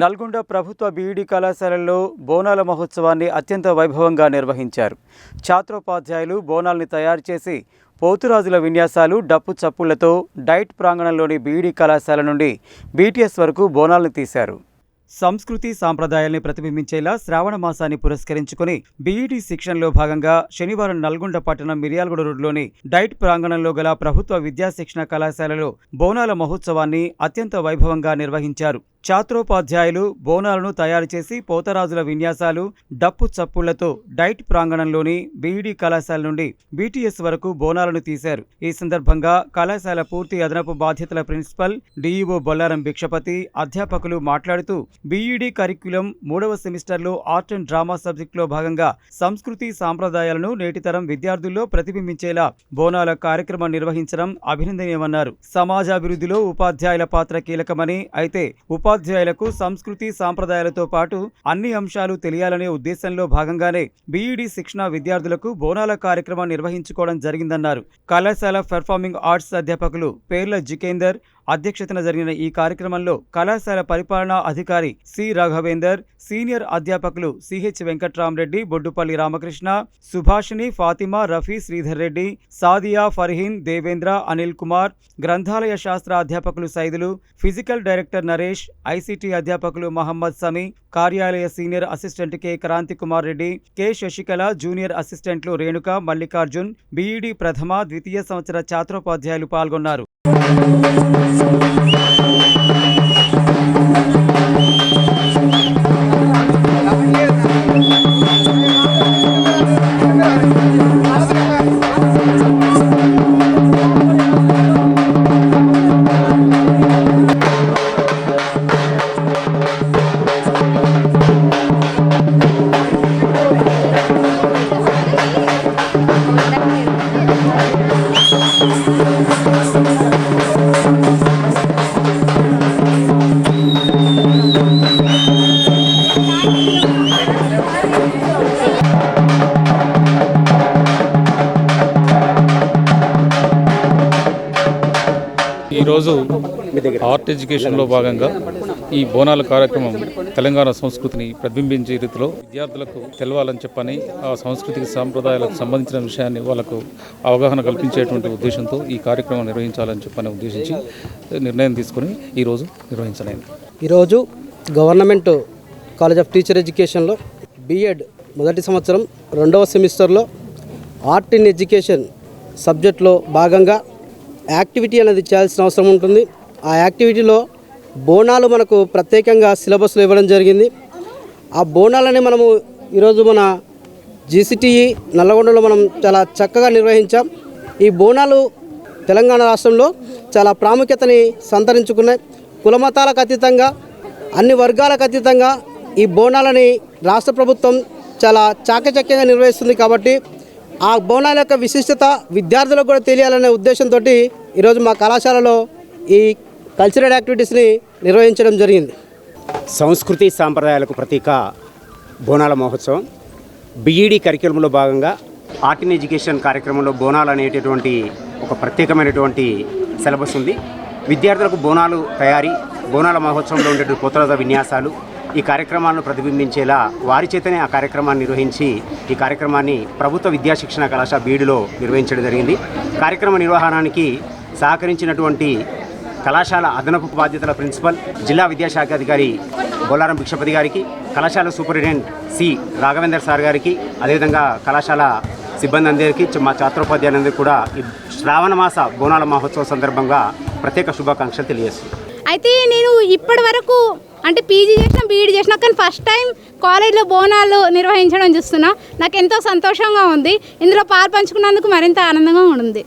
నల్గొండ ప్రభుత్వ బీఈడీ కళాశాలలో బోనాల మహోత్సవాన్ని అత్యంత వైభవంగా నిర్వహించారు. ఛాత్రోపాధ్యాయులు బోనాల్ని తయారు చేసి పోతురాజుల విన్యాసాలు డప్పు చప్పుళ్ళతో డైట్ ప్రాంగణంలోని బీఈడీ కళాశాల నుండి బీటీఎస్ వరకు బోనాల్ని తీశారు. సంస్కృతి సాంప్రదాయాల్ని ప్రతిబింబించేలా శ్రావణ మాసాన్ని పురస్కరించుకుని బీఈడీ శిక్షణలో భాగంగా శనివారం నల్గొండ పట్టణం మిర్యాలగూడ రోడ్లోని డైట్ ప్రాంగణంలో గల ప్రభుత్వ విద్యా శిక్షణ కళాశాలలో బోనాల మహోత్సవాన్ని అత్యంత వైభవంగా నిర్వహించారు. ఛాత్రోపాధ్యాయులు బోనాలను తయారు చేసి పోతరాజుల విన్యాసాలు డప్పు చప్పుళ్ళతో డైట్ ప్రాంగణంలోని బీఈడీ కళాశాల నుండి బీటీఎస్ వరకు బోనాలను తీశారు. ఈ సందర్భంగా కళాశాల పూర్తి అదనపు బాధ్యతల ప్రిన్సిపల్ డీఈఓ బొల్లారం భిక్షపతి అధ్యాపకులు మాట్లాడుతూ బీఈడీ కరిక్యులం మూడవ సెమిస్టర్లో ఆర్ట్ అండ్ డ్రామా సబ్జెక్టులో భాగంగా సంస్కృతి సాంప్రదాయాలను నేటితరం విద్యార్థుల్లో ప్రతిబింబించేలా బోనాల కార్యక్రమం నిర్వహించడం అభినందనీయమన్నారు. సమాజాభివృద్ధిలో ఉపాధ్యాయుల పాత్ర కీలకమని అయితే ఉపాధ్యాయులకు సంస్కృతి సాంప్రదాయాలతో పాటు అన్ని అంశాలు తెలియాలనే ఉద్దేశంలో భాగంగానే బీఈడి శిక్షణ విద్యార్థులకు బోనాల కార్యక్రమం నిర్వహించుకోవడం జరిగిందన్నారు. కళాశాల పెర్ఫార్మింగ్ ఆర్ట్స్ అధ్యాపకులు పేర్ల జికేందర్ అధ్యక్షతన జరిగిన ఈ కార్యక్రమంలో కళాశాల పరిపాలనా అధికారి సి రాఘవేందర్ సీనియర్ అధ్యాపకులు సిహెచ్ వెంకట్రామరెడ్డి బొడ్డుపల్లి రామకృష్ణ సుభాషిణి ఫాతిమా రఫీ శ్రీధర్ రెడ్డి సాదియా ఫర్హీన్ దేవేంద్ర అనిల్ కుమార్ గ్రంథాలయ శాస్త్ర అధ్యాపకులు Saidulu physical director Naresh ICT అధ్యాపకులు మహమ్మద్ సమీ కార్యాలయ senior assistant K Kranthi Kumar Reddy K Sasikala junior అసిస్టెంట్లు రేణుక మల్లికార్జున్ బీఈడీ ప్రథమ ద్వితీయ సంవత్సర ఛాత్రోపాధ్యాయులు పాల్గొన్నారు. Thank you. ఈరోజు ఆర్ట్ ఎడ్యుకేషన్లో భాగంగా ఈ బోనాల కార్యక్రమం తెలంగాణ సంస్కృతిని ప్రతిబింబించే రీతిలో విద్యార్థులకు తెలవాలని చెప్పని ఆ సంస్కృతికి సాంప్రదాయాలకు సంబంధించిన విషయాన్ని వాళ్ళకు అవగాహన కల్పించేటువంటి ఉద్దేశంతో ఈ కార్యక్రమం నిర్వహించాలని చెప్పని ఉద్దేశించి నిర్ణయం తీసుకుని ఈరోజు నిర్వహించలేదు ఈరోజు గవర్నమెంట్ కాలేజ్ ఆఫ్ టీచర్ ఎడ్యుకేషన్లో బీఎడ్ మొదటి సంవత్సరం రెండవ సెమిస్టర్లో ఆర్ట్ ఇన్ ఎడ్యుకేషన్ సబ్జెక్ట్లో భాగంగా యాక్టివిటీ అనేది చేయాల్సిన అవసరం ఉంటుంది. ఆ యాక్టివిటీలో బోనాలు మనకు ప్రత్యేకంగా సిలబస్లో ఇవ్వడం జరిగింది. ఆ బోనాలని మనము ఈరోజు మన జీసీటీఈ నల్లగొండలో మనం చాలా చక్కగా నిర్వహించాం. ఈ బోనాలు తెలంగాణ రాష్ట్రంలో చాలా ప్రాముఖ్యతని సంతరించుకున్నాయి. కులమతాలకు అతీతంగా అన్ని వర్గాలకు అతీతంగా ఈ బోనాలని రాష్ట్ర ప్రభుత్వం చాలా చాకచక్యంగా నిర్వహిస్తుంది కాబట్టి ఆ బోనాల యొక్క విశిష్టత విద్యార్థులకు కూడా తెలియాలనే ఉద్దేశంతో ఈరోజు మా కళాశాలలో ఈ కల్చరల్ యాక్టివిటీస్ని నిర్వహించడం జరిగింది. సంస్కృతి సాంప్రదాయాలకు ప్రతీక బోనాల మహోత్సవం. బీఈడి కరిక్యులంలో భాగంగా ఆర్ట్ అండ్ ఎడ్యుకేషన్ కార్యక్రమంలో బోనాలు అనేటటువంటి ఒక ప్రత్యేకమైనటువంటి సిలబస్ ఉంది. విద్యార్థులకు బోనాలు తయారీ బోనాల మహోత్సవంలో ఉండేటువంటి పోతరాజ విన్యాసాలు ఈ కార్యక్రమాలను ప్రతిబింబించేలా వారి చేతనే ఆ కార్యక్రమాన్ని నిర్వహించి ఈ కార్యక్రమాన్ని ప్రభుత్వ విద్యా శిక్షణ కళాశాల బీడులో నిర్వహించడం జరిగింది. కార్యక్రమ నిర్వహణానికి సహకరించినటువంటి కళాశాల అదనపు బాధ్యతల ప్రిన్సిపల్ జిల్లా విద్యాశాఖ అధికారి బొల్లారం భిక్షపతి గారికి కళాశాల సూపరింటెండెంట్ సి రాఘవేందర్ సార్ గారికి అదేవిధంగా కళాశాల సిబ్బంది అందరికీ మా ఛాత్రోపాధ్యాయులందరికీ కూడా ఈ శ్రావణ మాస బోనాల మహోత్సవం సందర్భంగా ప్రత్యేక శుభాకాంక్షలు తెలియజేస్తున్నాను అయితే నేను ఇప్పటి వరకు అంటే పీజీ చేసిన బీఈడి చేసిన కానీ ఫస్ట్ టైం కాలేజీలో బోనాలు నిర్వహించడం చూస్తున్నా. నాకు ఎంతో సంతోషంగా ఉంది. ఇందులో పాలు పంచుకున్నందుకు మరింత ఆనందంగా ఉంది.